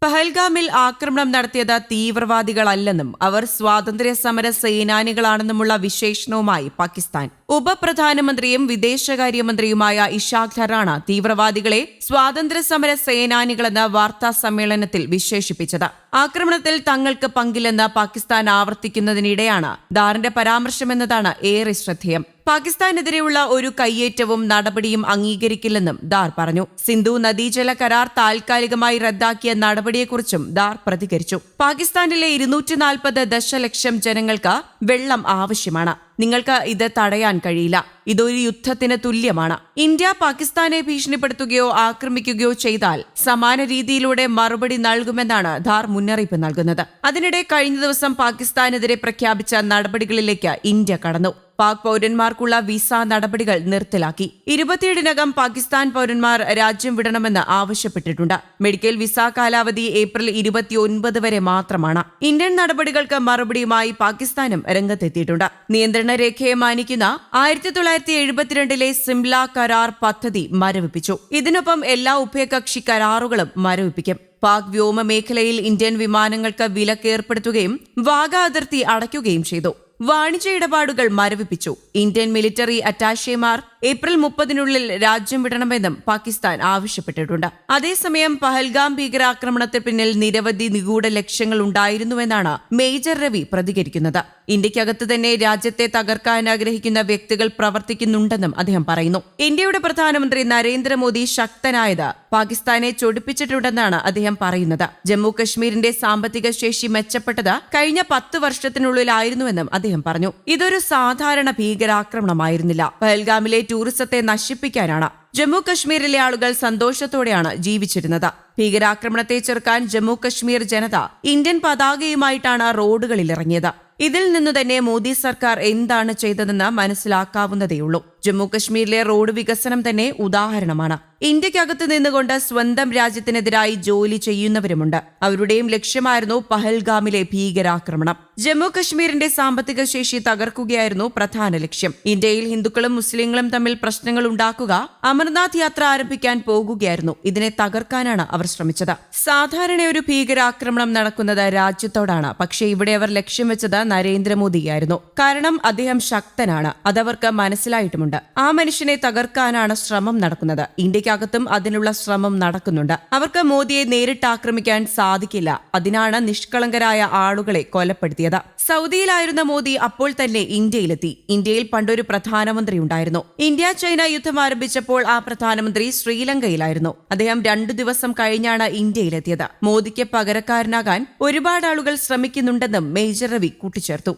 but പഹൽഗാമിൽ ആക്രമണം നടത്തിയത് തീവ്രവാദികളല്ലെന്നും അവർ സ്വാതന്ത്ര്യ സമര സേനാനികളാണെന്നുമുള്ള വിശേഷണവുമായി പാകിസ്ഥാൻ. ഉപപ്രധാനമന്ത്രിയും വിദേശകാര്യമന്ത്രിയുമായ ഇഷാഖ് ധറാണ് തീവ്രവാദികളെ സ്വാതന്ത്ര്യ സമര സേനാനികളെന്ന് വാർത്താ സമ്മേളനത്തിൽ വിശേഷിപ്പിച്ചത്. ആക്രമണത്തിൽ തങ്ങൾക്ക് പങ്കില്ലെന്ന് പാകിസ്ഥാൻ ആവർത്തിക്കുന്നതിനിടെയാണ് ദാറിന്റെ പരാമർശമെന്നതാണ് ഏറെ ശ്രദ്ധേയം. പാകിസ്ഥാനെതിരെയുള്ള ഒരു കയ്യേറ്റവും നടപടിയും അംഗീകരിക്കില്ലെന്നും ദാർ പറഞ്ഞു. സിന്ധു നദീജല കരാർ താൽക്കാലികമായി റദ്ദാക്കിയ നടപടിയെക്കുറിച്ചും ദാർ പ്രതികരിച്ചു. പാകിസ്ഥാനിലെ ഇരുന്നൂറ്റി നാൽപ്പത് ദശലക്ഷം ജനങ്ങൾക്ക് വെള്ളം ആവശ്യമാണ്. നിങ്ങൾക്ക് ഇത് തടയാൻ കഴിയില്ല. ഇതൊരു യുദ്ധത്തിന് തുല്യമാണ്. ഇന്ത്യ പാകിസ്ഥാനെ ഭീഷണിപ്പെടുത്തുകയോ ആക്രമിക്കുകയോ ചെയ്താൽ സമാന രീതിയിലൂടെ മറുപടി നൽകുമെന്നാണ് ധാർ മുന്നറിയിപ്പ് നൽകുന്നത്. അതിനിടെ കഴിഞ്ഞ ദിവസം പാകിസ്ഥാനെതിരെ പ്രഖ്യാപിച്ച നടപടികളിലേക്ക് ഇന്ത്യ കടന്നു. പാക് പൗരന്മാർക്കുള്ള വിസ നടപടികൾ നിർത്തലാക്കി. ഇരുപത്തിയേഴിനകം പാകിസ്ഥാൻ പൗരന്മാർ രാജ്യം വിടണമെന്ന് ആവശ്യപ്പെട്ടിട്ടുണ്ട്. മെഡിക്കൽ വിസ കാലാവധി ഏപ്രിൽ ഇരുപത്തിയൊൻപത് വരെ മാത്രമാണ്. ഇന്ത്യൻ നടപടികൾക്ക് മറുപടിയുമായി പാകിസ്ഥാനും രംഗത്തെത്തിയിട്ടുണ്ട്. നിയന്ത്രണ രേഖയെ മാനിക്കുന്ന ആയിരത്തി തൊള്ളായിരത്തി എഴുപത്തിരണ്ടിലെ സിംല കരാർ പദ്ധതി മരവിപ്പിച്ചു. ഇതിനൊപ്പം എല്ലാ ഉഭയകക്ഷി കരാറുകളും മരവിപ്പിക്കും. പാക് വ്യോമ മേഖലയിൽ ഇന്ത്യൻ വിമാനങ്ങൾക്ക് വിലക്കേർപ്പെടുത്തുകയും വാഗ അതിർത്തി അടയ്ക്കുകയും ചെയ്തു. വാണിജ്യ ഇടപാടുകൾ മരവിപ്പിച്ചു. ഇന്ത്യൻ മിലിറ്ററി അറ്റാഷേമാർ ഏപ്രിൽ മുപ്പതിനുള്ളിൽ രാജ്യം വിടണമെന്നും പാകിസ്ഥാൻ ആവശ്യപ്പെട്ടിട്ടുണ്ട്. അതേസമയം പഹൽഗാം ഭീകരാക്രമണത്തിന് പിന്നിൽ നിരവധി നിഗൂഢ ലക്ഷ്യങ്ങൾ ഉണ്ടായിരുന്നുവെന്നാണ് മേജർ രവി പ്രതികരിക്കുന്നത്. ഇന്ത്യക്കകത്ത് തന്നെ രാജ്യത്തെ തകർക്കാൻ ആഗ്രഹിക്കുന്ന വ്യക്തികൾ പ്രവർത്തിക്കുന്നുണ്ടെന്നും അദ്ദേഹം പറയുന്നു. ഇന്ത്യയുടെ പ്രധാനമന്ത്രി നരേന്ദ്രമോദി ശക്തനായത് പാകിസ്ഥാനെ ചൊടിപ്പിച്ചിട്ടുണ്ടെന്നാണ് അദ്ദേഹം പറയുന്നത്. ജമ്മു കശ്മീരിന്റെ സാമ്പത്തിക ശേഷി മെച്ചപ്പെട്ടത് കഴിഞ്ഞ പത്ത് വർഷത്തിനുള്ളിലായിരുന്നുവെന്നും അദ്ദേഹം പറഞ്ഞു ഇതൊരു സാധാരണ ഭീകരാക്രമണമായിരുന്നില്ല. പഹൽഗാമിലെ ടൂറിസത്തെ നശിപ്പിക്കാനാണ്. ജമ്മു കശ്മീരിലെ ആളുകൾ സന്തോഷത്തോടെയാണ് ജീവിച്ചിരുന്നത്. ഭീകരാക്രമണത്തെ ചെറുക്കാൻ ജമ്മു കശ്മീർ ജനത ഇന്ത്യൻ പതാകയുമായിട്ടാണ് റോഡുകളിൽ ഇറങ്ങിയത് ഇതിൽ നിന്നു തന്നെ മോദി സർക്കാർ എന്താണ് ചെയ്തതെന്ന് മനസ്സിലാക്കാവുന്നതേയുള്ളൂ. ജമ്മു കശ്മീരിലെ റോഡ് വികസനം തന്നെ ഉദാഹരണമാണ്. ഇന്ത്യക്കകത്ത് നിന്നുകൊണ്ട് സ്വന്തം രാജ്യത്തിനെതിരായി ജോലി ചെയ്യുന്നവരുമുണ്ട്. അവരുടെയും ലക്ഷ്യമായിരുന്നു പഹൽഗാമിലെ ഭീകരാക്രമണം. ജമ്മു കശ്മീരിന്റെ സാമ്പത്തിക ശേഷി തകർക്കുകയായിരുന്നു പ്രധാന ലക്ഷ്യം. ഇന്ത്യയിൽ ഹിന്ദുക്കളും മുസ്ലിങ്ങളും തമ്മിൽ പ്രശ്നങ്ങൾ ഉണ്ടാക്കുക അമർനാഥ് യാത്ര ആരംഭിക്കാൻ പോകുകയായിരുന്നു. ഇതിനെ തകർക്കാനാണ് അവർ ശ്രമിച്ചത്. സാധാരണ ഒരു ഭീകരാക്രമണം നടക്കുന്നത് രാജ്യത്തോടാണ്. പക്ഷേ ഇവിടെ അവർ ലക്ഷ്യം വെച്ചത് നരേന്ദ്രമോദിയായിരുന്നു. കാരണം അദ്ദേഹം ശക്തനാണ്. അതവർക്ക് മനസ്സിലായിട്ടുമുണ്ട്. ആ മനുഷ്യനെ തകർക്കാനാണ് ശ്രമം നടക്കുന്നത്. ഇന്ത്യക്കകത്തും അതിനുള്ള ശ്രമം നടക്കുന്നുണ്ട്. അവർക്ക് മോദിയെ നേരിട്ട് ആക്രമിക്കാൻ സാധിക്കില്ല. അതിനാണ് നിഷ്കളങ്കരായ ആളുകളെ കൊലപ്പെടുത്തിയത്. സൗദിയിലായിരുന്ന മോദി അപ്പോൾ തന്നെ ഇന്ത്യയിലെത്തി. ഇന്ത്യയിൽ പണ്ടൊരു പ്രധാനമന്ത്രി ഉണ്ടായിരുന്നു ഇന്ത്യ ചൈന യുദ്ധം ആരംഭിച്ചപ്പോൾ ആ പ്രധാനമന്ത്രി ശ്രീലങ്കയിലായിരുന്നു. അദ്ദേഹം രണ്ടു ദിവസം കഴിഞ്ഞാണ് ഇന്ത്യയിലെത്തിയത്. മോദിക്ക് പകരക്കാരനാകാൻ ഒരുപാട് ആളുകൾ ശ്രമിക്കുന്നുണ്ടെന്നും മേജർ രവി കൂട്ടിച്ചേർത്തു.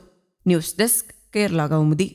News desk Kerala Kaumudi.